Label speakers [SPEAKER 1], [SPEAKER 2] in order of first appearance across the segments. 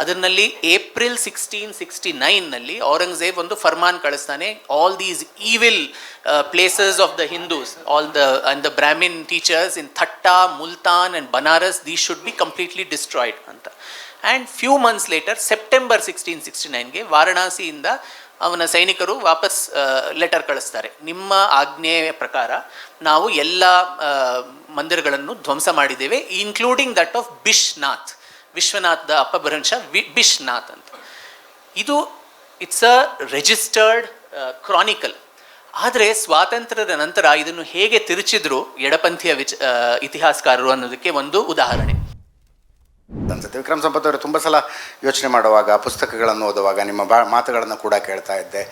[SPEAKER 1] ಅದರಲ್ಲಿ April sixteen sixty ನೈನ್ನಲ್ಲಿ ಔರಂಗಜೇಬ್ ಒಂದು ಫರ್ಮಾನ್ ಕಳಿಸ್ತಾನೆ. All these evil places of the Hindus all the and the Brahmin teachers in Thatta Multan and Banaras these should be completely destroyed ಅಂತ. And few months later September sixteen sixty ನೈನ್ಗೆ ವಾರಣಾಸಿಯಿಂದ ಅವನ ಸೈನಿಕರು ವಾಪಸ್ letter ಕಳಿಸ್ತಾರೆ. ನಿಮ್ಮ ಆಜ್ಞೆಯ ಪ್ರಕಾರ ನಾವು ಎಲ್ಲ ಮಂದಿರಗಳನ್ನು ಧ್ವಂಸ ಮಾಡಿದ್ದೇವೆ including that of Bishnath Vishwanath the ಅಪಭ್ರಂಶ ವಿ ಬಿಶ್ನಾಥ್ ಅಂತ. ಇದು ಇಟ್ಸ್ ಅ ರಿಜಿಸ್ಟರ್ಡ್ ಕ್ರಾನಿಕಲ್ ಆದರೆ ಸ್ವಾತಂತ್ರ್ಯದ ನಂತರ ಇದನ್ನು ಹೇಗೆ ತಿರುಚಿದ್ರು ಎಡಪಂಥೀಯ ವಿಚ ಇತಿಹಾಸಕಾರರು ಅನ್ನೋದಕ್ಕೆ ಒಂದು ಉದಾಹರಣೆ.
[SPEAKER 2] ಅನ್ಸುತ್ತೆ ವಿಕ್ರಮ್ ಸಂಪತ್ ಅವರು ತುಂಬ ಸಲ ಯೋಚನೆ ಮಾಡುವಾಗ, ಪುಸ್ತಕಗಳನ್ನು ಓದುವಾಗ, ನಿಮ್ಮ ಮಾತುಗಳನ್ನು ಕೂಡ ಕೇಳ್ತಾ ಇದ್ದೆ.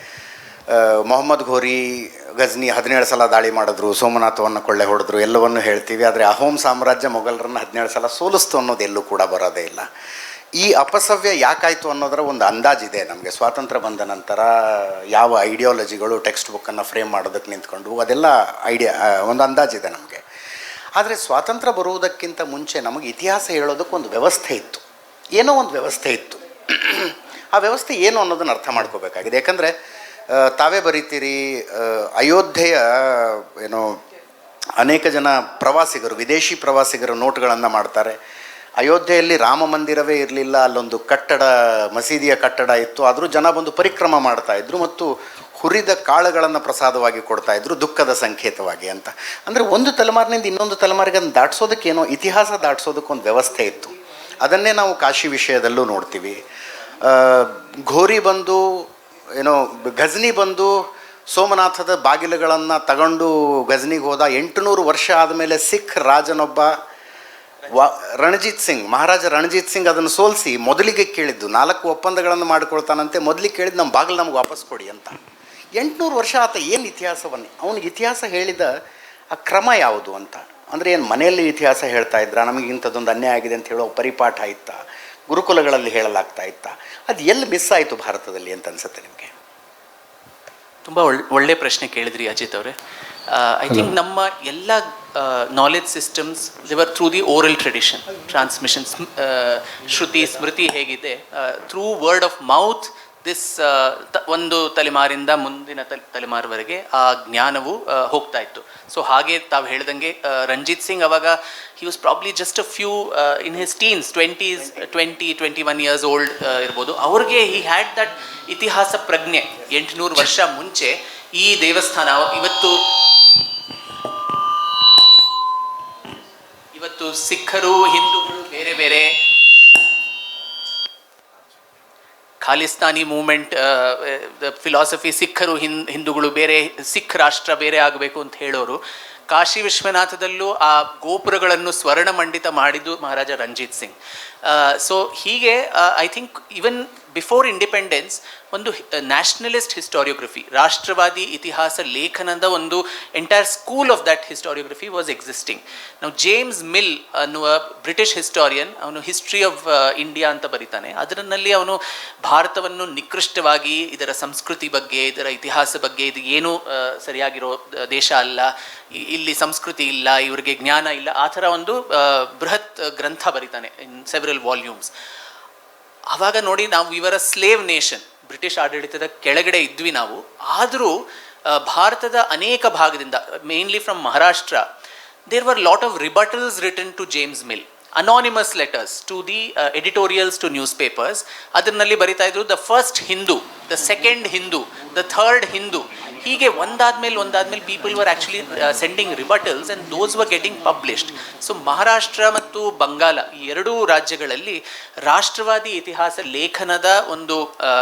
[SPEAKER 2] ಮೊಹಮ್ಮದ್ ಘೋರಿ ಗಜ್ನಿ ಹದಿನೇಳು ಸಲ ದಾಳಿ ಮಾಡಿದ್ರು, ಸೋಮನಾಥವನ್ನು ಕೊಳ್ಳೆ ಹೊಡೆದ್ರು, ಎಲ್ಲವನ್ನು ಹೇಳ್ತೀವಿ. ಆದರೆ ಅಹೋಮ್ ಸಾಮ್ರಾಜ್ಯ ಮೊಘಲರನ್ನು ಹದಿನೇಳು ಸಲ ಸೋಲಿಸ್ತು ಅನ್ನೋದು ಎಲ್ಲೂ ಕೂಡ ಬರೋದೇ ಇಲ್ಲ. ಈ ಅಪಸವ್ಯ ಯಾಕಾಯಿತು ಅನ್ನೋದರ ಒಂದು ಅಂದಾಜಿದೆ ನಮಗೆ. ಸ್ವಾತಂತ್ರ್ಯ ಬಂದ ನಂತರ ಯಾವ ಐಡಿಯಾಲಜಿಗಳು ಟೆಕ್ಸ್ಟ್ ಬುಕ್ಕನ್ನು ಫ್ರೇಮ್ ಮಾಡೋದಕ್ಕೆ ನಿಂತ್ಕೊಂಡು ಅದೆಲ್ಲ ಐಡಿಯಾ ಒಂದು ಅಂದಾಜಿದೆ ನಮಗೆ. ಆದರೆ ಸ್ವಾತಂತ್ರ್ಯ ಬರುವುದಕ್ಕಿಂತ ಮುಂಚೆ ನಮಗೆ ಇತಿಹಾಸ ಹೇಳೋದಕ್ಕೆ ಒಂದು ವ್ಯವಸ್ಥೆ ಇತ್ತು. ಏನೋ ಒಂದು ವ್ಯವಸ್ಥೆ ಇತ್ತು. ಆ ವ್ಯವಸ್ಥೆ ಏನು ಅನ್ನೋದನ್ನು ಅರ್ಥ ಮಾಡ್ಕೋಬೇಕಾಗಿದೆ. ಯಾಕಂದರೆ ತಾವೇ ಬರೀತೀರಿ ಅಯೋಧ್ಯೆಯ, ಏನೋ, ಅನೇಕ ಜನ ಪ್ರವಾಸಿಗರು, ವಿದೇಶಿ ಪ್ರವಾಸಿಗರು ನೋಟ್ಗಳನ್ನು ಮಾಡ್ತಾರೆ. ಅಯೋಧ್ಯೆಯಲ್ಲಿ ರಾಮ ಮಂದಿರವೇ ಇರಲಿಲ್ಲ, ಅಲ್ಲೊಂದು ಕಟ್ಟಡ, ಮಸೀದಿಯ ಕಟ್ಟಡ ಇತ್ತು, ಆದರೂ ಜನ ಬಂದು ಪರಿಕ್ರಮ ಮಾಡ್ತಾ ಇದ್ರು ಮತ್ತು ಹುರಿದ ಕಾಳುಗಳನ್ನು ಪ್ರಸಾದವಾಗಿ ಕೊಡ್ತಾ ಇದ್ರು, ದುಃಖದ ಸಂಕೇತವಾಗಿ ಅಂತ. ಅಂದರೆ ಒಂದು ತಲೆಮಾರಿನಿಂದ ಇನ್ನೊಂದು ತಲೆಮಾರಿಗೆ ಅದನ್ನು ದಾಟಿಸೋದಕ್ಕೇನೋ, ಇತಿಹಾಸ ದಾಟಿಸೋದಕ್ಕೊಂದು ವ್ಯವಸ್ಥೆ ಇತ್ತು. ಅದನ್ನೇ ನಾವು ಕಾಶಿ ವಿಷಯದಲ್ಲೂ ನೋಡ್ತೀವಿ. ಘೋರಿ ಬಂದು ಏನೋ ಗಜನಿ ಬಂದು ಸೋಮನಾಥದ ಬಾಗಿಲುಗಳನ್ನು ತಗೊಂಡು ಗಜನಿಗೆ ಹೋದ ಎಂಟುನೂರು ವರ್ಷ ಆದಮೇಲೆ ಸಿಖ್ ರಾಜನೊಬ್ಬ ವ ರಣಜಿತ್ ಸಿಂಗ್, ಮಹಾರಾಜ ರಣಜಿತ್ ಸಿಂಗ್ ಅದನ್ನು ಸೋಲಿಸಿ ಮೊದಲಿಗೆ ಕೇಳಿದ್ದು, ನಾಲ್ಕು ಒಪ್ಪಂದಗಳನ್ನು ಮಾಡಿಕೊಳ್ತಾನಂತೆ ಮೊದಲಿಗೆ ಕೇಳಿದ್ದು, ನಮ್ಮ ಬಾಗಿಲು ನಮ್ಗೆ ವಾಪಸ್ ಕೊಡಿ ಅಂತ. ಎಂಟುನೂರು ವರ್ಷ ಆತ ಏನು ಇತಿಹಾಸವನ್ನು? ಅವನಿಗೆ ಇತಿಹಾಸ ಹೇಳಿದ ಆ ಕ್ರಮ ಯಾವುದು ಅಂತ? ಅಂದರೆ ಏನು ಮನೆಯಲ್ಲಿ ಇತಿಹಾಸ ಹೇಳ್ತಾ ಇದ್ರ? ನಮಗೆ ಇಂಥದ್ದೊಂದು ಅನ್ಯಾಯ ಆಗಿದೆ ಅಂತ ಹೇಳೋ ಪರಿಪಾಠ ಇತ್ತ? ಗುರುಕುಲಗಳಲ್ಲಿ ಹೇಳಲಾಗ್ತಾ ಇತ್ತ. ಅದು ಎಲ್ಲಿ ಮಿಸ್ ಆಯಿತು ಭಾರತದಲ್ಲಿ ಅಂತ ಅನಿಸುತ್ತೆ ನಿಮಗೆ?
[SPEAKER 1] ತುಂಬ ಒಳ್ಳೆ ಒಳ್ಳೆ ಪ್ರಶ್ನೆ ಕೇಳಿದ್ರಿ ಅಜಿತ್ ಅವರೇ. ಐ ಥಿಂಕ್ ನಮ್ಮ ಎಲ್ಲ knowledge systems lived through the oral tradition transmission shruti smriti ಹೇಗಿದೆ through word of mouth this ಒಂದು ತಲೆಮಾರಿಂದ ಮುಂದಿನ ತಲೆ ತಲೆಮಾರುವರೆಗೆ ಆ ಜ್ಞಾನವು ಹೋಗ್ತಾ ಇತ್ತು. ಸೊ ಹಾಗೆ ತಾವು ಹೇಳ್ದಂಗೆ ರಂಜಿತ್ ಸಿಂಗ್ ಅವಾಗ he was probably just a few in his teens twenties twenty twenty one years old ಇರ್ಬೋದು. ಅವ್ರಿಗೆ ಹಿ ಹ್ಯಾಡ್ ದಟ್ ಇತಿಹಾಸ ಪ್ರಜ್ಞೆ. ಎಂಟುನೂರು ವರ್ಷ ಮುಂಚೆ ಈ ದೇವಸ್ಥಾನ ಇವತ್ತು ಇವತ್ತು ಸಿಖ್ಖರು ಹಿಂದೂಗಳು ಬೇರೆ ಬೇರೆ ಖಾಲಿಸ್ತಾನಿ ಮೂಮೆಂಟ್ ಫಿಲಾಸಫಿ ಸಿಖ್ಖರು ಹಿಂ ಹಿಂದೂಗಳು ಬೇರೆ ಸಿಖ್ ರಾಷ್ಟ್ರ ಬೇರೆ ಆಗಬೇಕು ಅಂತ ಹೇಳೋರು. ಕಾಶಿ ವಿಶ್ವನಾಥದಲ್ಲೂ ಆ ಗೋಪುರಗಳನ್ನು ಸ್ವರ್ಣಮಂಡಿತ ಮಾಡಿದ್ದು ಮಹಾರಾಜ ರಂಜಿತ್ ಸಿಂಗ್. ಸೊ ಹೀಗೆ I think even before independence ಒಂದು ನ್ಯಾಷನಲಿಸ್ಟ್ ಹಿಸ್ಟೋರಿಯೋಗ್ರಫಿ ರಾಷ್ಟ್ರವಾದಿ ಇತಿಹಾಸ ಲೇಖನದ ಒಂದು entire school of that historiography was existing ನಾವು ಜೇಮ್ಸ್ ಮಿಲ್ ಅನ್ನುವ ಬ್ರಿಟಿಷ್ ಹಿಸ್ಟೋರಿಯನ್ ಅವನು ಹಿಸ್ಟ್ರಿ ಆಫ್ ಇಂಡಿಯಾ ಅಂತ ಬರೀತಾನೆ. ಅದರಲ್ಲಿ ಅವನು ಭಾರತವನ್ನು ನಿಕೃಷ್ಟವಾಗಿ ಇದರ ಸಂಸ್ಕೃತಿ ಬಗ್ಗೆ, ಇದರ ಇತಿಹಾಸ ಬಗ್ಗೆ, ಇದು ಏನು ಸರಿಯಾಗಿರೋ ದೇಶ ಅಲ್ಲ ಇಲ್ಲಿ ಸಂಸ್ಕೃತಿ ಇಲ್ಲ, ಇವರಿಗೆ ಜ್ಞಾನ ಇಲ್ಲ, ಆ ಥರ ಒಂದು ಬೃಹತ್ ಗ್ರಂಥ ಬರೀತಾನೆ ಇನ್ ಸೆವರಲ್ ವಾಲ್ಯೂಮ್ಸ್ ಆವಾಗ ನೋಡಿ ನಾವು ಇವರ ಸ್ಲೇವ್ ನೇಷನ್ ಬ್ರಿಟಿಷ್ ಆಡಳಿತದ ಕೆಳಗಡೆ ಇದ್ವಿ ನಾವು. ಆದರೂ ಭಾರತದ ಅನೇಕ ಭಾಗದಿಂದ mainly from Maharashtra there were lot of rebuttals return to James Mill anonymous letters to the editorials to news papers ಅದರಲ್ಲಿ ಬರಿತಾ ಇದ್ರು the first Hindu the second Hindu the third Hindu ಹೀಗೆ ಒಂದಾದ್ಮೇಲೆ ಒಂದಾದ್ಮೇಲೆ people were actually sending rebuttals and those were getting published so Maharashtra ಮತ್ತು ಬಂಗಾಲ ಈ ಎರಡೂ ರಾಜ್ಯಗಳಲ್ಲಿ ರಾಷ್ಟ್ರವಾದಿ ಇತಿಹಾಸ ಲೇಖನದ ಒಂದು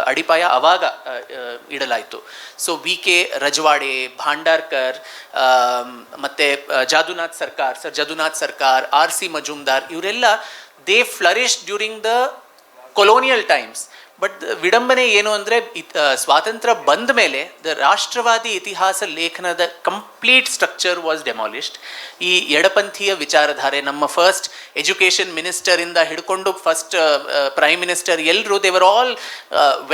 [SPEAKER 1] ಅಡಿಪಾಯ ಅವಾಗ ಆ, ಆ, ಇಡಲಾಯಿತು. So V K Rajwade Bhandarkar um, ಮತ್ತೆ ಜಾದುನಾಥ್ ಸರ್ಕಾರ್ ಸರ್ ಜದುನಾಥ್ ಸರ್ಕಾರ್ ಆರ್ ಸಿ ಮಜುಮ್ದಾರ್ ಇವರೆಲ್ಲ they flourish during the colonial times but ವಿಡಂಬನೆ ಏನು ಅಂದರೆ ಸ್ವಾತಂತ್ರ್ಯ ಬಂದ ಮೇಲೆ ದ ರಾಷ್ಟ್ರವಾದಿ ಇತಿಹಾಸ ಲೇಖನದ ಕಂಪ್ಲೀಟ್ ಸ್ಟ್ರಕ್ಚರ್ ವಾಸ್ ಡೆಮಾಲಿಷ್ಡ್ ಈ ಎಡಪಂಥೀಯ ವಿಚಾರಧಾರೆ, ನಮ್ಮ ಫಸ್ಟ್ ಎಜುಕೇಷನ್ ಮಿನಿಸ್ಟರಿಂದ ಹಿಡ್ಕೊಂಡು ಫಸ್ಟ್ ಪ್ರೈಮ್ ಮಿನಿಸ್ಟರ್ ಎಲ್ಲರೂ they were all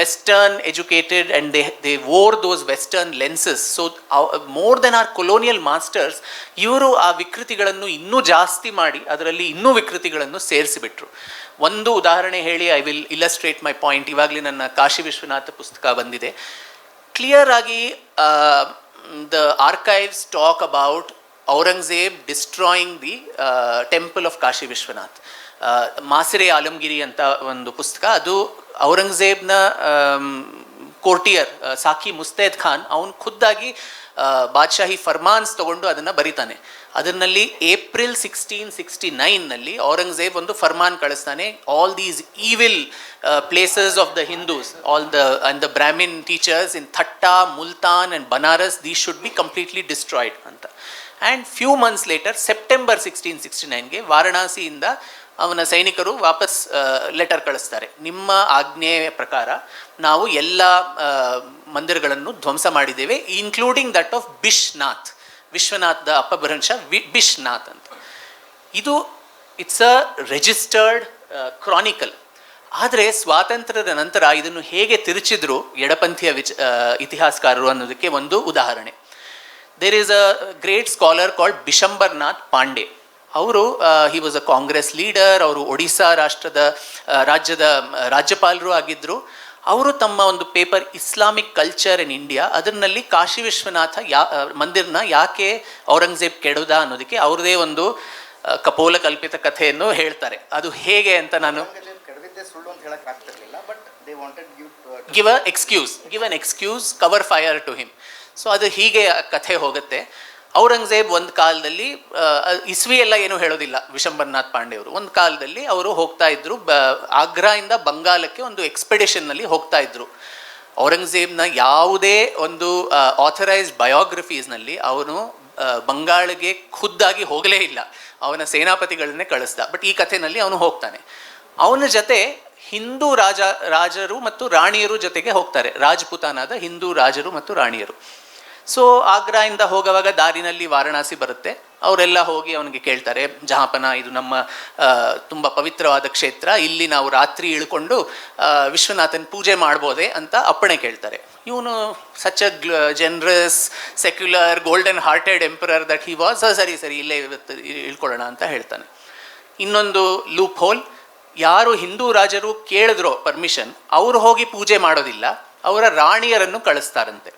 [SPEAKER 1] western educated and they they wore those western lenses so more than our colonial masters ಇವರು ಆ ವಿಕೃತಿಗಳನ್ನು ಇನ್ನೂ ಜಾಸ್ತಿ ಮಾಡಿ, ಅದರಲ್ಲಿ ಇನ್ನೂ ವಿಕೃತಿಗಳನ್ನು ಸೇರಿಸಿಬಿಟ್ರು. ಒಂದು ಉದಾಹರಣೆ ಹೇಳಿ I will illustrate my point ಇವಾಗಲೇ ನನ್ನ ಕಾಶಿ ವಿಶ್ವನಾಥ ಪುಸ್ತಕ ಬಂದಿದೆ. ಕ್ಲಿಯರ್ ಆಗಿ the archives talk about Aurangzeb destroying the temple of Kashi Vishwanath Maasir Alamgiri ಅಂತ ಒಂದು ಪುಸ್ತಕ, ಅದು ಔರಂಗಜೇಬ್ನ ಕೋರ್ಟಿಯರ್ ಸಾಕಿ ಮುಸ್ತೈದ್ ಖಾನ್ ಅವನು ಖುದ್ದಾಗಿ ಬಾದ್ಶಾಹಿ ಫರ್ಮಾನ್ಸ್ ತಗೊಂಡು ಅದನ್ನು ಬರಿತಾನೆ. ಅದರಲ್ಲಿ ಏಪ್ರಿಲ್ ಸಿಕ್ಸ್ಟೀನ್ ಸಿಕ್ಸ್ಟಿ ನೈನ್ನಲ್ಲಿ ಔರಂಗಜೇಬ್ ಒಂದು ಫರ್ಮಾನ್ ಕಳಿಸ್ತಾನೆ. All these evil places of the Hindus all the and the Brahmin teachers in Thatta Multan and Banaras these should be completely destroyed ಅಂತ. And few months later September sixteen sixty ನೈನ್ಗೆ ವಾರಣಾಸಿಯಿಂದ ಅವನ ಸೈನಿಕರು ವಾಪಸ್ letter ಕಳಿಸ್ತಾರೆ. ನಿಮ್ಮ ಆಜ್ಞೆಯ ಪ್ರಕಾರ ನಾವು ಎಲ್ಲ ಮಂದಿರಗಳನ್ನು ಧ್ವಂಸ ಮಾಡಿದ್ದೇವೆ ಇನ್ಕ್ಲೂಡಿಂಗ್ ದಟ್ ಆಫ್ ಬಿಶ್ನಾಥ್ ವಿಶ್ವನಾಥ್ದ ಅಪಭ್ರಂಶ ವಿ ಬಿಶ್ನಾಥ್ ಅಂತ. ಇದು ಇಟ್ಸ್ ಅ ರಿಜಿಸ್ಟರ್ಡ್ ಕ್ರಾನಿಕಲ್ ಆದರೆ ಸ್ವಾತಂತ್ರ್ಯದ ನಂತರ ಇದನ್ನು ಹೇಗೆ ತಿರುಚಿದ್ರು ಎಡಪಂಥೀಯ ವಿಚ ಆ, ಇತಿಹಾಸಕಾರರು ಅನ್ನೋದಕ್ಕೆ ಒಂದು ಉದಾಹರಣೆ. There is a great scholar called Bishambarnath Pande ಅವರು he was a Congress leader ಅವರು ಒಡಿಸ್ಸಾ ರಾಷ್ಟ್ರದ ರಾಜ್ಯದ ರಾಜ್ಯಪಾಲರು ಆಗಿದ್ದರು ಅವರು ತಮ್ಮ ಒಂದು paper Islamic culture in India ಅದರಲ್ಲಿ ಕಾಶಿ ವಿಶ್ವನಾಥ ಯಾ ಮಂದಿರನ ಯಾಕೆ ಔರಂಗಜೇಬ್ ಕೆಡೋದ ಅನ್ನೋದಕ್ಕೆ ಅವ್ರದೇ ಒಂದು ಕಪೋಲ ಕಲ್ಪಿತ ಕಥೆಯನ್ನು ಹೇಳ್ತಾರೆ. ಅದು ಹೇಗೆ ಅಂತ ನಾನು give a excuse give an excuse cover fire to him so ಅದು ಹೀಗೆ ಕಥೆ ಹೋಗುತ್ತೆ. ಔರಂಗಜೇಬ್ ಒಂದು ಕಾಲದಲ್ಲಿ ಇಸ್ವಿ ಎಲ್ಲ ಏನು ಹೇಳೋದಿಲ್ಲ ವಿಶಂಬರ್ನಾಥ್ ಪಾಂಡೆ ಅವರು. ಒಂದು ಕಾಲದಲ್ಲಿ ಅವರು ಹೋಗ್ತಾ ಇದ್ರು, ಬ, ಆಗ್ರಾಯಿಂದ ಬಂಗಾಲಕ್ಕೆ ಒಂದು ಎಕ್ಸ್ಪೆಡಿಷನ್ನಲ್ಲಿ ಹೋಗ್ತಾ ಇದ್ರು. ಔರಂಗಜೇಬ್ನ ಯಾವುದೇ ಒಂದು ಆಥರೈಸ್ಡ್ ಬಯೋಗ್ರಫೀಸ್ನಲ್ಲಿ ಅವನು ಬಂಗಾಳಿಗೆ ಖುದ್ದಾಗಿ ಹೋಗಲೇ ಇಲ್ಲ. ಅವನ ಸೇನಾಪತಿಗಳನ್ನೇ ಕಳಿಸ್ದ. ಬಟ್ ಈ ಕಥೆನಲ್ಲಿ ಅವನು ಹೋಗ್ತಾನೆ. ಅವನ ಜೊತೆ ಹಿಂದೂ ರಾಜ, ರಾಜರು ಮತ್ತು ರಾಣಿಯರು ಜೊತೆಗೆ ಹೋಗ್ತಾರೆ. ರಾಜಪುತಾನಾದ ಹಿಂದೂ ರಾಜರು ಮತ್ತು ರಾಣಿಯರು. ಸೊ ಆಗ್ರಾಯಿಂದ ಹೋಗುವಾಗ ದಾರಿನಲ್ಲಿ ವಾರಣಾಸಿ ಬರುತ್ತೆ. ಅವರೆಲ್ಲ ಹೋಗಿ ಅವನಿಗೆ ಕೇಳ್ತಾರೆ, ಜಹಾಪನ, ಇದು ನಮ್ಮ ತುಂಬ ಪವಿತ್ರವಾದ ಕ್ಷೇತ್ರ. ಇಲ್ಲಿ ನಾವು ರಾತ್ರಿ ಇಳ್ಕೊಂಡು ವಿಶ್ವನಾಥನ್ ಪೂಜೆ ಮಾಡ್ಬೋದೇ ಅಂತ ಅಪ್ಪಣೆ ಕೇಳ್ತಾರೆ. ಇವನು such a generous secular golden hearted emperor that he was ಸರಿ ಸರಿ ಇಲ್ಲೇ ಇವತ್ತು ಇಳ್ಕೊಳ್ಳೋಣ ಅಂತ ಹೇಳ್ತಾನೆ. ಇನ್ನೊಂದು ಲೂಪ್ ಹೋಲ್ ಯಾರು ಹಿಂದೂ ರಾಜರು ಕೇಳಿದ್ರೋ ಪರ್ಮಿಷನ್ ಅವರು ಹೋಗಿ ಪೂಜೆ ಮಾಡೋದಿಲ್ಲ. ಅವರ ರಾಣಿಯರನ್ನು ಕಳಿಸ್ತಾರಂತೆ.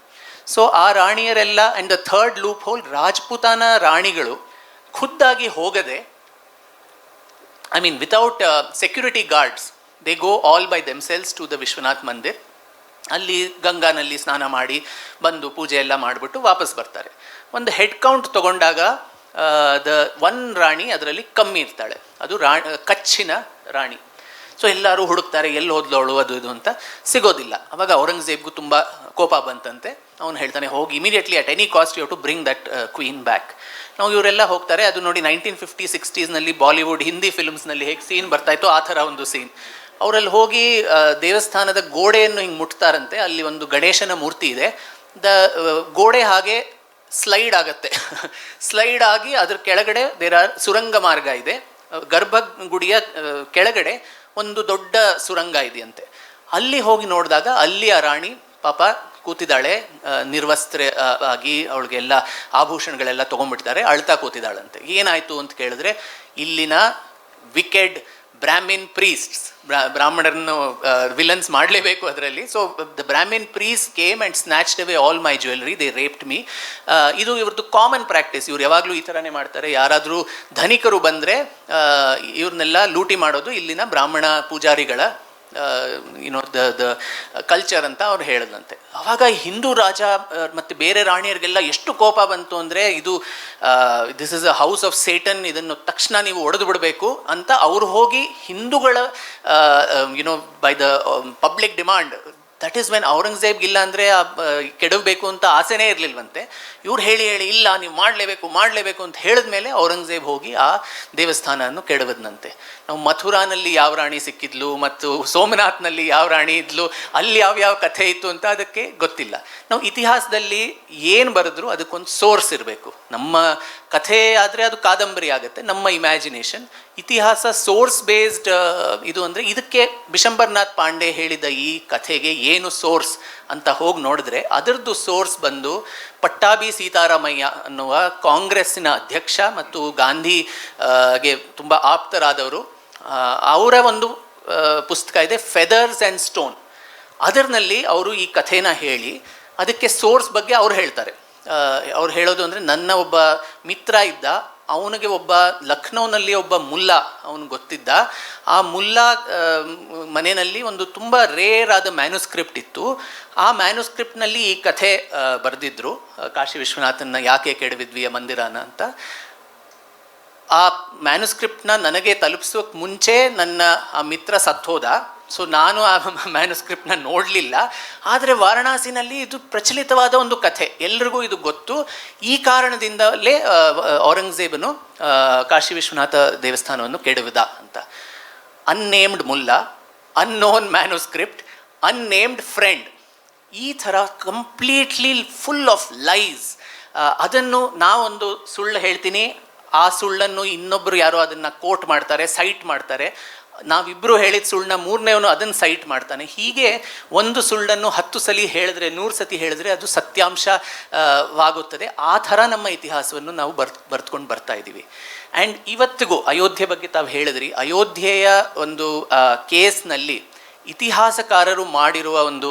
[SPEAKER 1] ಸೊ ಆ ರಾಣಿಯರೆಲ್ಲ and the third loophole Rajputana ರಾಣಿಗಳು ಖುದ್ದಾಗಿ ಹೋಗದೆ I mean without security guards they go all by themselves to the Vishwanath Mandir ಅಲ್ಲಿ ಗಂಗಾನಲ್ಲಿ ಸ್ನಾನ ಮಾಡಿ, ಬಂದು ಪೂಜೆ ಎಲ್ಲ ಮಾಡಿಬಿಟ್ಟು ವಾಪಸ್ ಬರ್ತಾರೆ. ಒಂದು ಹೆಡ್ ಕೌಂಟ್ ತಗೊಂಡಾಗ ದ ಒನ್ ರಾಣಿ ಅದರಲ್ಲಿ ಕಮ್ಮಿ ಇರ್ತಾಳೆ. ಅದು ರಾ, ಕಚ್ಚಿನ ರಾಣಿ. ಸೊ ಎಲ್ಲರೂ ಹುಡುಕ್ತಾರೆ, ಎಲ್ಲಿ ಹೋದ್ಲವಳು? ಅದು ಇದು ಅಂತ. ಸಿಗೋದಿಲ್ಲ. ಅವಾಗ ಔರಂಗಜೇಬ್ಗೂ ತುಂಬ ಕೋಪ ಬಂತಂತೆ. ಅವನು ಹೇಳ್ತಾನೆ, ಹೋಗಿ immediately at any cost you to bring that queen back ನಾವು ಇವರೆಲ್ಲ ಹೋಗ್ತಾರೆ, ಅದು ನೋಡಿ ನೈನ್ಟೀನ್ ಫಿಫ್ಟಿ, ಸಿಕ್ಸ್ಟೀಸ್ನಲ್ಲಿ ಬಾಲಿವುಡ್, ಹಿಂದಿ ಫಿಲ್ಮ್ಸ್ನಲ್ಲಿ ಹೇಗೆ ಸೀನ್ ಬರ್ತಾ ಇತ್ತು ಆ ಥರ ಒಂದು ಸೀನ್ ಅವರಲ್ಲಿ ಹೋಗಿ ದೇವಸ್ಥಾನದ ಗೋಡೆಯನ್ನು ಹಿಂಗೆ ಮುಟ್ತಾರಂತೆ. ಅಲ್ಲಿ ಒಂದು ಗಣೇಶನ ಮೂರ್ತಿ ಇದೆ. ದ ಗೋಡೆ ಹಾಗೆ ಸ್ಲೈಡ್ ಆಗುತ್ತೆ. ಸ್ಲೈಡ್ ಆಗಿ ಅದ್ರ ಕೆಳಗಡೆ ದೇರ್ ಆರ್ ಸುರಂಗ ಮಾರ್ಗ ಇದೆ. ಗರ್ಭಗುಡಿಯ ಕೆಳಗಡೆ ಒಂದು ದೊಡ್ಡ ಸುರಂಗ ಇದೆಯಂತೆ. ಅಲ್ಲಿ ಹೋಗಿ ನೋಡಿದಾಗ ಅಲ್ಲಿ ಆ ರಾಣಿ ಪಾಪ ಕೂತಿದ್ದಾಳೆ ನಿರ್ವಸ್ತ್ರ ಆಗಿ ಅವಳಿಗೆಲ್ಲ ಆಭೂಷಣಗಳೆಲ್ಲ ತೊಗೊಂಡ್ಬಿಟ್ಟಿದ್ದಾರೆ, ಅಳ್ತಾ ಕೂತಿದ್ದಾಳಂತೆ. ಏನಾಯಿತು ಅಂತ ಕೇಳಿದ್ರೆ ಇಲ್ಲಿನ ವಿಕೆಡ್ ಬ್ರಾಹ್ಮಿನ್ ಪ್ರೀಸ್ಟ್ಸ್ ಬ್ರಾಹ್ಮಣರನ್ನು ವಿಲನ್ಸ್ ಮಾಡಲೇಬೇಕು ಅದರಲ್ಲಿ. So the Brahmin priest came and snatched away all my jewellery they raped me ಇದು ಇವ್ರದ್ದು ಕಾಮನ್ ಪ್ರಾಕ್ಟೀಸ್ ಇವ್ರು ಯಾವಾಗಲೂ ಈ ಥರನೇ ಮಾಡ್ತಾರೆ. ಯಾರಾದರೂ ಧನಿಕರು ಬಂದರೆ ಇವ್ರನ್ನೆಲ್ಲ ಲೂಟಿ ಮಾಡೋದು ಇಲ್ಲಿನ ಬ್ರಾಹ್ಮಣ ಪೂಜಾರಿಗಳ you know the the culture ಅಂತ ಅವ್ರು ಹೇಳಿದಂತೆ. ಅವಾಗ ಹಿಂದೂ ರಾಜ ಮತ್ತು ಬೇರೆ ರಾಣಿಯರಿಗೆಲ್ಲ ಎಷ್ಟು ಕೋಪ ಬಂತು ಅಂದರೆ ಇದು this is a house of Satan ಇದನ್ನು ತಕ್ಷಣ ನೀವು ಒಡೆದು ಬಿಡಬೇಕು ಅಂತ ಅವ್ರು ಹೋಗಿ ಹಿಂದೂಗಳ you know by the public demand that is when ಔರಂಗಜೇಬ್ಗೆ ಇಲ್ಲ ಅಂದರೆ ಕೆಡಬೇಕು ಅಂತ ಆಸೆನೇ ಇರಲಿಲ್ವಂತೆ. ಇವ್ರು ಹೇಳಿ ಹೇಳಿ, ಇಲ್ಲ, ನೀವು ಮಾಡಲೇಬೇಕು ಮಾಡಲೇಬೇಕು ಅಂತ ಹೇಳಿದ ಮೇಲೆ ಔರಂಗಜೇಬ್ ಹೋಗಿ ಆ ದೇವಸ್ಥಾನವನ್ನು ಕೆಡವದ್ನಂತೆ. ನಾವು ಮಥುರಾನಲ್ಲಿ ಯಾವ ರಾಣಿ ಸಿಕ್ಕಿದ್ಲು ಮತ್ತು ಸೋಮನಾಥ್ನಲ್ಲಿ ಯಾವ ರಾಣಿ ಇದ್ಲು, ಅಲ್ಲಿ ಯಾವ ಯಾವ ಕಥೆ ಇತ್ತು ಅಂತ ಅದಕ್ಕೆ ಗೊತ್ತಿಲ್ಲ. ನಾವು ಇತಿಹಾಸದಲ್ಲಿ ಏನು ಬರೆದ್ರು ಅದಕ್ಕೊಂದು ಸೋರ್ಸ್ ಇರಬೇಕು. ನಮ್ಮ ಕಥೆ ಆದರೆ ಅದು ಕಾದಂಬರಿ ಆಗುತ್ತೆ, ನಮ್ಮ ಇಮ್ಯಾಜಿನೇಷನ್ ಇತಿಹಾಸ ಸೋರ್ಸ್ ಬೇಸ್ಡ್ ಇದು ಅಂದರೆ ಇದಕ್ಕೆ ಬಿಶಂಬರ್ನಾಥ್ ಪಾಂಡೆ ಹೇಳಿದ ಈ ಕಥೆಗೆ ಏನು ಸೋರ್ಸ್ ಅಂತ ಹೋಗಿ ನೋಡಿದ್ರೆ ಅದರದ್ದು ಸೋರ್ಸ್ ಬಂದು ಪಟ್ಟಾಭಿ ಸೀತಾರಾಮಯ್ಯ ಅನ್ನುವ ಕಾಂಗ್ರೆಸ್ಸಿನ ಅಧ್ಯಕ್ಷ ಮತ್ತು ಗಾಂಧಿ ಆ, ಗೆ ತುಂಬ ಆಪ್ತರಾದವರು. ಅವರ ಒಂದು ಪುಸ್ತಕ ಇದೆ ಫೆದರ್ಸ್ ಆ್ಯಂಡ್ ಸ್ಟೋನ್ ಅದರಲ್ಲಿ ಅವರು ಈ ಕಥೆನ ಹೇಳಿ ಅದಕ್ಕೆ ಸೋರ್ಸ್ ಬಗ್ಗೆ ಅವ್ರು ಹೇಳ್ತಾರೆ. ಅವ್ರು ಹೇಳೋದು ಅಂದರೆ ನನ್ನ ಒಬ್ಬ ಮಿತ್ರ ಇದ್ದ ಅವನಿಗೆ ಒಬ್ಬ ಲಕ್ನೋನಲ್ಲಿ ಒಬ್ಬ ಮುಲ್ಲಾ ಅವನು ಗೊತ್ತಿದ್ದ. ಆ ಮುಲ್ಲಾ ಮನೆಯಲ್ಲಿ ಒಂದು ತುಂಬ ರೇರ್ ಆದ ಮ್ಯಾನುಸ್ಕ್ರಿಪ್ಟ್ ಇತ್ತು. ಆ ಮ್ಯಾನುಸ್ಕ್ರಿಪ್ಟ್ನಲ್ಲಿ ಈ ಕಥೆ ಬರೆದಿದ್ರು. ಕಾಶಿ ವಿಶ್ವನಾಥನ ಯಾಕೆ ಕೆಡವಿದ್ವಿಯ ಮಂದಿರನ ಅಂತ. ಆ ಮ್ಯಾನುಸ್ಕ್ರಿಪ್ಟ್ನ ನನಗೆ ತಲುಪಿಸೋಕೆ ಮುಂಚೆ ನನ್ನ ಆ ಮಿತ್ರ ಸತ್ತೋದ. ಸೊ ನಾನು ಆ ಮ್ಯಾನುಸ್ಕ್ರಿಪ್ಟ್ನ ನೋಡಲಿಲ್ಲ. ಆದರೆ ವಾರಣಾಸಿನಲ್ಲಿ ಇದು ಪ್ರಚಲಿತವಾದ ಒಂದು ಕಥೆ. ಎಲ್ರಿಗೂ ಇದು ಗೊತ್ತು. ಈ ಕಾರಣದಿಂದಲೇ ಔರಂಗಜೇಬನು ಕಾಶಿ ವಿಶ್ವನಾಥ ದೇವಸ್ಥಾನವನ್ನು ಕೆಡವಿದ ಅಂತ. Unnamed mullah unknown manuscript unnamed friend ಈ ಥರ ಕಂಪ್ಲೀಟ್ಲಿ ಫುಲ್ ಆಫ್ ಲೈಸ್ ಅದನ್ನು ನಾವೊಂದು ಸುಳ್ಳು ಹೇಳ್ತೀನಿ. ಆ ಸುಳ್ಳನ್ನು ಇನ್ನೊಬ್ಬರು ಯಾರೋ ಅದನ್ನು ಕೋಟ್ ಮಾಡ್ತಾರೆ ಸೈಟ್ ಮಾಡ್ತಾರೆ. ನಾವಿಬ್ಬರು ಹೇಳಿದ ಸುಳ್ಳನ್ನ ಮೂರನೇವನು ಅದನ್ನು ಸೈಟ್ ಮಾಡ್ತಾನೆ. ಹೀಗೆ ಒಂದು ಸುಳ್ಳನ್ನು ಹತ್ತು ಸಲ ಹೇಳಿದ್ರೆ ನೂರು ಸತಿ ಹೇಳಿದ್ರೆ ಅದು ಸತ್ಯಾಂಶವಾಗುತ್ತದೆ ಆ, ಥರ ನಮ್ಮ ಇತಿಹಾಸವನ್ನು ನಾವು ಬರ್ ಬರ್ತ್ಕೊಂಡು ಬರ್ತಾ ಇದ್ದೀವಿ. ಆ್ಯಂಡ್ ಇವತ್ತಿಗೂ ಅಯೋಧ್ಯೆ ಬಗ್ಗೆ ತಾವು ಹೇಳಿದ್ರಿ. ಅಯೋಧ್ಯೆಯ ಒಂದು ಕೇಸ್ನಲ್ಲಿ ಇತಿಹಾಸಕಾರರು ಮಾಡಿರುವ ಒಂದು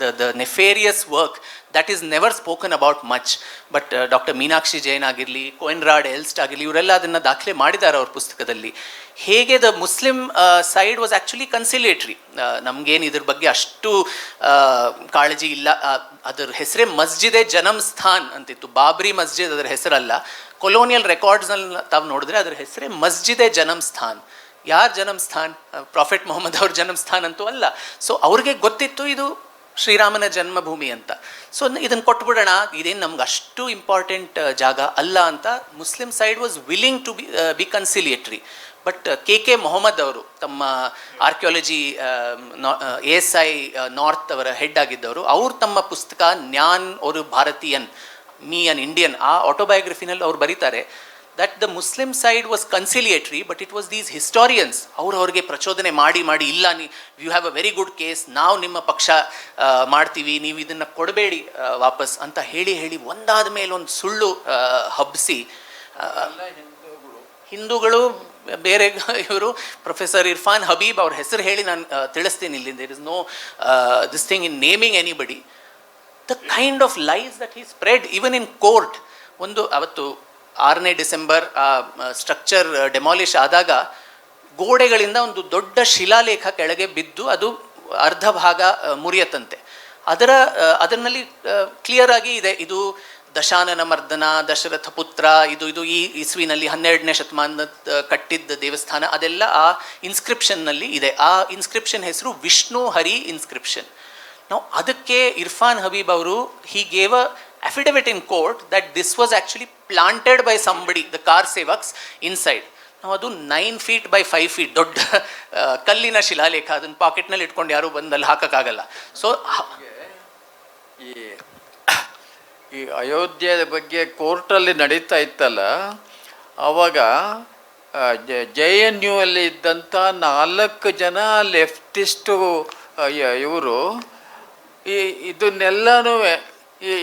[SPEAKER 1] the the nefarious work that is never spoken about much but doctor Meenakshi Jain ಆಗಿರಲಿ ಕೋಯನ್ರಾಡ್ ಎಲ್ಸ್ಟ್ ಆಗಿರಲಿ, ಇವರೆಲ್ಲ ಅದನ್ನು ದಾಖಲೆ ಮಾಡಿದ್ದಾರೆ ಅವ್ರ ಪುಸ್ತಕದಲ್ಲಿ. ಹೇಗೆ the Muslim side was actually conciliatory ನಮಗೇನು ಇದ್ರ ಬಗ್ಗೆ ಅಷ್ಟು ಕಾಳಜಿ ಇಲ್ಲ. ಅದರ ಹೆಸರೇ ಮಸ್ಜಿದೆ ಜನಮ್ ಸ್ಥಾನ್ ಅಂತಿತ್ತು. ಬಾಬ್ರಿ ಮಸ್ಜಿದ್ ಅದರ ಹೆಸರಲ್ಲ. ಕೊಲೋನಿಯಲ್ ರೆಕಾರ್ಡ್ಸ್ನಲ್ಲಿ ತಾವು ನೋಡಿದ್ರೆ ಅದರ ಹೆಸರೇ ಮಸ್ಜಿದೆ ಜನಮ್ ಸ್ಥಾನ್. ಯಾರ ಜನ್ಮಸ್ಥಾನ ಪ್ರಾಫೆಟ್ ಮೊಹಮ್ಮದ್ ಅವ್ರ ಜನ್ಮಸ್ಥಾನ ಅಂತೂ ಅಲ್ಲ. ಸೊ ಅವ್ರಿಗೆ ಗೊತ್ತಿತ್ತು ಇದು ಶ್ರೀರಾಮನ ಜನ್ಮಭೂಮಿ ಅಂತ. ಸೊ ಇದನ್ನು ಕೊಟ್ಬಿಡೋಣ. ಇದೇನು ನಮ್ಗೆ ಅಷ್ಟು ಇಂಪಾರ್ಟೆಂಟ್ ಜಾಗ ಅಲ್ಲ ಅಂತ Muslim side was willing to be be conciliatory but K K Muhammed ಅವರು ತಮ್ಮ archaeology A S I north ಅವರ ಹೆಡ್ ಆಗಿದ್ದವರು, ಅವ್ರು ತಮ್ಮ ಪುಸ್ತಕ ನ್ಯಾನ್, ಅವರು ಭಾರತೀಯನ್ ಮೀ ಅನ್ ಇಂಡಿಯನ್, ಆ ಆಟೋಬಯೋಗ್ರಫಿನಲ್ಲಿ ಅವ್ರು ಬರೀತಾರೆ. That the Muslim side was conciliatory but it was these historians ಅವ್ರು ಅವ್ರಿಗೆ ಪ್ರಚೋದನೆ ಮಾಡಿ ಮಾಡಿ ಇಲ್ಲ ನೀ you have a very good case ನಾವು ನಿಮ್ಮ ಪಕ್ಷ ಮಾಡ್ತೀವಿ ನೀವು ಇದನ್ನು ಕೊಡಬೇಡಿ ವಾಪಸ್ ಅಂತ ಹೇಳಿ ಹೇಳಿ ಒಂದಾದ ಮೇಲೆ ಒಂದು ಸುಳ್ಳು ಹಬ್ಬಿಸಿ ಹಿಂದೂಗಳು ಬೇರೆ ಇವರು ಪ್ರೊಫೆಸರ್ ಇರ್ಫಾನ್ ಹಬೀಬ್ ಅವ್ರ ಹೆಸರು ಹೇಳಿ ನಾನು ತಿಳಿಸ್ತೀನಿ ಇಲ್ಲಿ there is no this thing in naming anybody the kind of life that ಈ ಸ್ಪ್ರೆಡ್ ಈವನ್ ಇನ್ ಕೋರ್ಟ್ ಒಂದು ಅವತ್ತು ಆರನೇ ಡಿಸೆಂಬರ್, ಆ ಸ್ಟ್ರಕ್ಚರ್ ಡೆಮಾಲಿಷ್ ಆದಾಗ ಗೋಡೆಗಳಿಂದ ಒಂದು ದೊಡ್ಡ ಶಿಲಾಲೇಖ ಕೆಳಗೆ ಬಿದ್ದು ಅದು ಅರ್ಧ ಭಾಗ ಮುರಿಯತ್ತಂತೆ. ಅದರ ಅದರಲ್ಲಿ ಕ್ಲಿಯರ್ ಆಗಿ ಇದೆ. ಇದು ದಶಾನನ ಮರ್ದನ ದಶರಥ ಪುತ್ರ ಇದು ಇದು ಈ ಇಸ್ವಿನಲ್ಲಿ ಹನ್ನೆರಡನೇ ಶತಮಾನದ ಕಟ್ಟಿದ್ದ ದೇವಸ್ಥಾನ, ಅದೆಲ್ಲ ಆ ಇನ್ಸ್ಕ್ರಿಪ್ಷನ್ನಲ್ಲಿ ಇದೆ. ಆ ಇನ್ಸ್ಕ್ರಿಪ್ಷನ್ ಹೆಸರು ವಿಷ್ಣು ಹರಿ ಇನ್ಸ್ಕ್ರಿಪ್ಷನ್ ನಾವು ಅದಕ್ಕೆ ಇರ್ಫಾನ್ ಹಬೀಬ್ ಅವರು he gave a affidavit in court that this was actually planted by somebody the kar sevaks inside ನಾವು ಅದು nine feet by five feet ದೊಡ್ಡ ಕಲ್ಲಿನ ಶಿಲಾಲೇಖ ಅದನ್ನು ಪಾಕೆಟ್ನಲ್ಲಿ ಇಟ್ಕೊಂಡು ಯಾರೂ ಬಂದಲ್ಲಿ ಹಾಕೋಕ್ಕಾಗಲ್ಲ. ಸೊ
[SPEAKER 3] ಈ ಅಯೋಧ್ಯೆ ಬಗ್ಗೆ ಕೋರ್ಟಲ್ಲಿ ನಡೀತಾ ಇತ್ತಲ್ಲ ಆವಾಗ ಜೆ ಎನ್ ಯು ಅಲ್ಲಿ ಇದ್ದಂಥ ನಾಲ್ಕು ಜನ ಲೆಫ್ಟಿಸ್ಟು ಇವರು, ಈ ಇದನ್ನೆಲ್ಲನೂ ಈ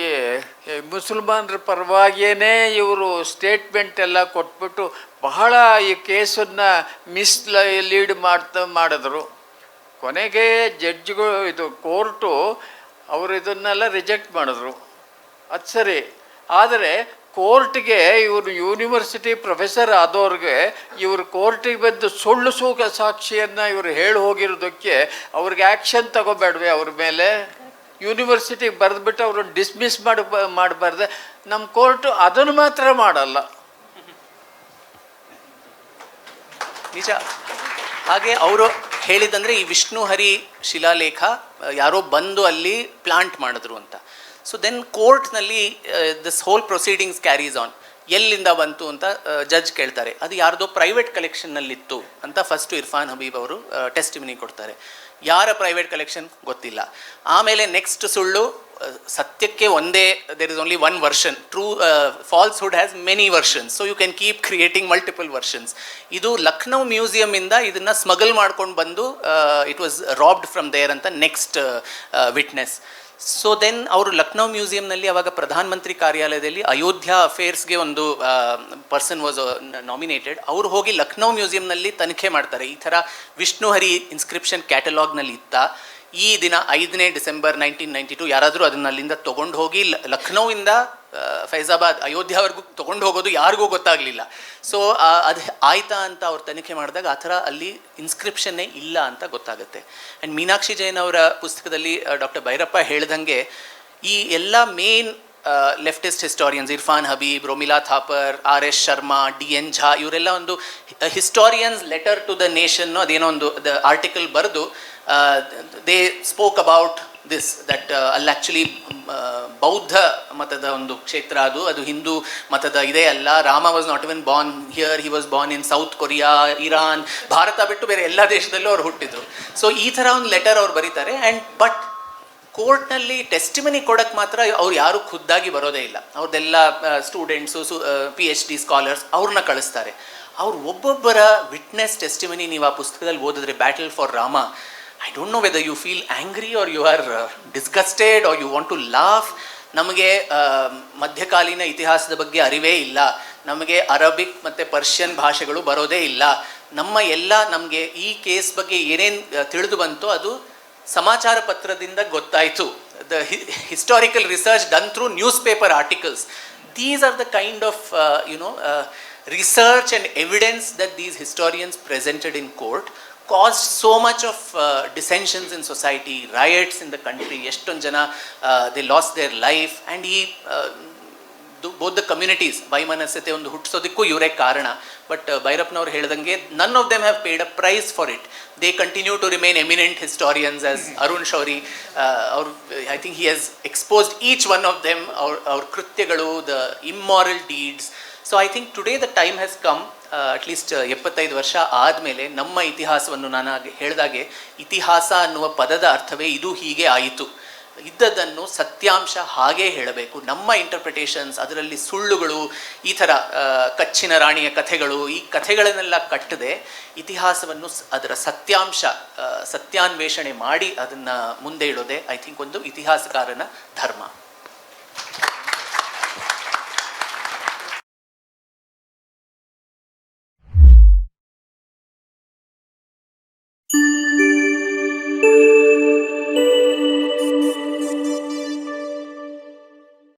[SPEAKER 3] ಮುಸಲ್ಮಾನರ ಪರವಾಗಿಯೇ ಇವರು ಸ್ಟೇಟ್ಮೆಂಟ್ ಎಲ್ಲ ಕೊಟ್ಬಿಟ್ಟು ಬಹಳ ಈ ಕೇಸನ್ನು ಮಿಸ್ ಲೀಡ್ ಮಾಡ್ತಾ, ಮಾಡಿದ್ರು. ಕೊನೆಗೆ ಜಡ್ಜ್ಗಳು ಇದು ಕೋರ್ಟು ಅವರು ಇದನ್ನೆಲ್ಲ ರಿಜೆಕ್ಟ್ ಮಾಡಿದ್ರು. ಅದು ಸರಿ. ಆದರೆ ಕೋರ್ಟ್ಗೆ ಇವರು ಯೂನಿವರ್ಸಿಟಿ ಪ್ರೊಫೆಸರ್ ಆದವ್ರಿಗೆ ಇವರು ಕೋರ್ಟಿಗೆ ಬಂದು ಸುಳ್ಳು ಸೂಕ ಸಾಕ್ಷಿಯನ್ನು ಇವರು ಹೇಳಿ ಹೋಗಿರೋದಕ್ಕೆ ಅವ್ರಿಗೆ ಆ್ಯಕ್ಷನ್ ತಗೋಬೇಡ್ವೆ ಅವ್ರ ಮೇಲೆ. ಯೂನಿವರ್ಸಿಟಿಗೆ ಬರೆದ್ಬಿಟ್ಟು ಅವ್ರನ್ನ ಡಿಸ್ಮಿಸ್ ಮಾಡ, ಮಾಡಬಾರ್ದೆ. ನಮ್ಮ ಕೋರ್ಟು ಅದನ್ನು ಮಾತ್ರ ಮಾಡಲ್ಲ.
[SPEAKER 1] ನಿಜ. ಹಾಗೆ ಅವರು ಹೇಳಿದಂದ್ರೆ ಈ ವಿಷ್ಣು ಹರಿ ಶಿಲಾಲೇಖ ಯಾರೋ ಬಂದು ಅಲ್ಲಿ ಪ್ಲಾಂಟ್ ಮಾಡಿದ್ರು ಅಂತ. ಸೊ ದೆನ್ ಕೋರ್ಟ್ನಲ್ಲಿ this whole proceedings carries on ಎಲ್ಲಿಂದ ಬಂತು ಅಂತ ಜಡ್ಜ್ ಕೇಳ್ತಾರೆ. ಅದು ಯಾರ್ದೋ ಪ್ರೈವೇಟ್ ಕಲೆಕ್ಷನ್ನಲ್ಲಿತ್ತು ಅಂತ ಫಸ್ಟ್ ಇರ್ಫಾನ್ ಹಬೀಬ್ ಅವರು ಟೆಸ್ಟಿಮಿನಿ ಕೊಡ್ತಾರೆ. ಯಾರ ಪ್ರೈವೇಟ್ ಕಲೆಕ್ಷನ್ ಗೊತ್ತಿಲ್ಲ. ಆಮೇಲೆ ನೆಕ್ಸ್ಟ್ ಸುಳ್ಳು ಸತ್ಯಕ್ಕೆ ಒಂದೇ there is only one version true falsehood has many versions so you can keep creating multiple versions ಇದು ಲಕ್ನೌ ಮ್ಯೂಸಿಯಮಿಂದ ಇದನ್ನು ಸ್ಮಗಲ್ ಮಾಡ್ಕೊಂಡು ಬಂದು it was robbed from there ಅಂತ ನೆಕ್ಸ್ಟ್ ವಿಟ್ನೆಸ್ ಸೊ ದೆನ್ ಅವರು ಲಕ್ನೌ ಮ್ಯೂಸಿಯಂನಲ್ಲಿ ಅವಾಗ ಪ್ರಧಾನಮಂತ್ರಿ ಕಾರ್ಯಾಲಯದಲ್ಲಿ ಅಯೋಧ್ಯ ಅಫೇರ್ಸ್ಗೆ ಒಂದು ಪರ್ಸನ್ ವಾಸ್ ನಾಮಿನೇಟೆಡ್ ಅವರು ಹೋಗಿ ಲಕ್ನೌ ಮ್ಯೂಸಿಯಂನಲ್ಲಿ ತನಿಖೆ ಮಾಡ್ತಾರೆ. ಈ ಥರ ವಿಷ್ಣು ಹರಿ ಇನ್ಸ್ಕ್ರಿಪ್ಷನ್ ಕ್ಯಾಟಲಾಗ್ನಲ್ಲಿ ಇತ್ತ. ಈ ದಿನ ಐದನೇ ಡಿಸೆಂಬರ್ ನೈನ್ಟೀನ್ ನೈಂಟಿ ಟು ಯಾರಾದರೂ ಅದನ್ನ ಅಲ್ಲಿಂದ ತೊಗೊಂಡು ಹೋಗಿ ಲ- ಲಕ್ನೌಯಿಂದ ಆ, ಫೈಜಾಬಾದ್ ಅಯೋಧ್ಯವರೆಗೂ ತೊಗೊಂಡು ಹೋಗೋದು ಯಾರಿಗೂ ಗೊತ್ತಾಗಲಿಲ್ಲ. ಸೊ ಅದು ಆಯ್ತಾ ಅಂತ ಅವ್ರು ತನಿಖೆ ಮಾಡಿದಾಗ ಆ ಥರ ಅಲ್ಲಿ ಇನ್ಸ್ಕ್ರಿಪ್ಷನ್ನೇ ಇಲ್ಲ ಅಂತ ಗೊತ್ತಾಗುತ್ತೆ. ಆ್ಯಂಡ್ ಮೀನಾಕ್ಷಿ ಜೈನ್ ಅವರ ಪುಸ್ತಕದಲ್ಲಿ ಡಾಕ್ಟರ್ ಭೈರಪ್ಪ ಹೇಳ್ದಂಗೆ ಈ ಎಲ್ಲ main leftist historians Irfan Habib, Romila Thapar, R S Sharma, D N Jha, ಇವರೆಲ್ಲ ಒಂದು historians letter to the nation ಅದೇನೋ ಒಂದು ದ ಆರ್ಟಿಕಲ್ ಬರೆದು they spoke about this that ಅಲ್ಲಿ ಆ್ಯಕ್ಚುಲಿ ಬೌದ್ಧ ಮತದ ಒಂದು ಕ್ಷೇತ್ರ ಅದು ಅದು ಹಿಂದೂ ಮತದ ಇದೇ ಅಲ್ಲ. Rama was not even born here he was born in South Korea Iran Bharat ಬಿಟ್ಟು ಬೇರೆ ಎಲ್ಲ ದೇಶದಲ್ಲೂ ಅವ್ರು ಹುಟ್ಟಿದ್ರು. ಸೊ ಈ ಥರ ಒಂದು ಲೆಟರ್ ಅವ್ರು ಬರೀತಾರೆ ಆ್ಯಂಡ್ ಬಟ್ ಕೋರ್ಟ್ನಲ್ಲಿ ಟೆಸ್ಟಿಮನಿ ಕೊಡಕ್ಕೆ ಮಾತ್ರ ಅವ್ರು ಯಾರು ಖುದ್ದಾಗಿ ಬರೋದೇ ಇಲ್ಲ. ಅವ್ರದ್ದೆಲ್ಲ ಸ್ಟೂಡೆಂಟ್ಸು ಸು ಪಿ ಎಚ್ ಡಿ ಸ್ಕಾಲರ್ಸ್ ಅವ್ರನ್ನ ಕಳಿಸ್ತಾರೆ. ಅವ್ರು ಒಬ್ಬೊಬ್ಬರ ವಿಟ್ನೆಸ್ ಟೆಸ್ಟಿಮನಿ ನೀವು ಆ ಪುಸ್ತಕದಲ್ಲಿ ಓದಿದ್ರೆ battle for Rama I don't know whether you feel angry or you are disgusted or you want to laugh ನಮಗೆ ಮಧ್ಯಕಾಲೀನ ಇತಿಹಾಸದ ಬಗ್ಗೆ ಅರಿವೇ ಇಲ್ಲ. ನಮಗೆ ಅರಬಿಕ್ ಮತ್ತು ಪರ್ಷಿಯನ್ ಭಾಷೆಗಳು ಬರೋದೇ ಇಲ್ಲ. ನಮ್ಮ ಎಲ್ಲ ನಮಗೆ ಈ ಕೇಸ್ ಬಗ್ಗೆ ಏನೇನು ತಿಳಿದು ಬಂತೋ ಅದು ಸಮಾಚಾರ ಪತ್ರದಿಂದ ಗೊತ್ತಾಯಿತು. The historical research done through news paper articles these are the kind of you know research and evidence that these historians presented in court cost so much of dissensions in society riots in the country ಎಷ್ಟೊಂದು ಜನ they lose their life and ಈ both the communities ವೈಮನಸ್ಯತೆ ಒಂದು ಹುಟ್ಟಿಸೋದಕ್ಕೂ ಇವರೇ ಕಾರಣ. But ಭೈರಪ್ಪನವ್ರು ಹೇಳ್ದಂಗೆ none of them have paid a price for it they continue to remain eminent historians as Arun Shourie ಅವ್ರು I think he has exposed each one of them ಅವ್ರ ಅವ್ರ ಕೃತ್ಯಗಳು the immoral deeds so I think today the time has come at least ಎಪ್ಪತ್ತೈದು ವರ್ಷ ಆದಮೇಲೆ ನಮ್ಮ ಇತಿಹಾಸವನ್ನು ನಾನು ಹೇಳಿದಾಗೆ, ಇತಿಹಾಸ ಅನ್ನುವ ಪದದ ಅರ್ಥವೇ ಇದು ಹೀಗೆ ಆಯಿತು. ಇದ್ದದ್ದನ್ನು ಸತ್ಯಾಂಶ ಹಾಗೇ ಹೇಳಬೇಕು. ನಮ್ಮ ಇಂಟರ್ಪ್ರಿಟೇಷನ್ಸ್ ಅದರಲ್ಲಿ ಸುಳ್ಳುಗಳು, ಈ ಥರ ಕಚ್ಚಿನ ರಾಣಿಯ ಕಥೆಗಳು, ಈ ಕಥೆಗಳನ್ನೆಲ್ಲ ಕಟ್ಟದೆ. ಇತಿಹಾಸವನ್ನು ಅದರ ಸತ್ಯಾಂಶ ಸತ್ಯಾನ್ವೇಷಣೆ ಮಾಡಿ ಅದನ್ನು ಮುಂದೆ ಇಡೋದೆ ಐ ಥಿಂಕ್ ಒಂದು ಇತಿಹಾಸಕಾರನ ಧರ್ಮ.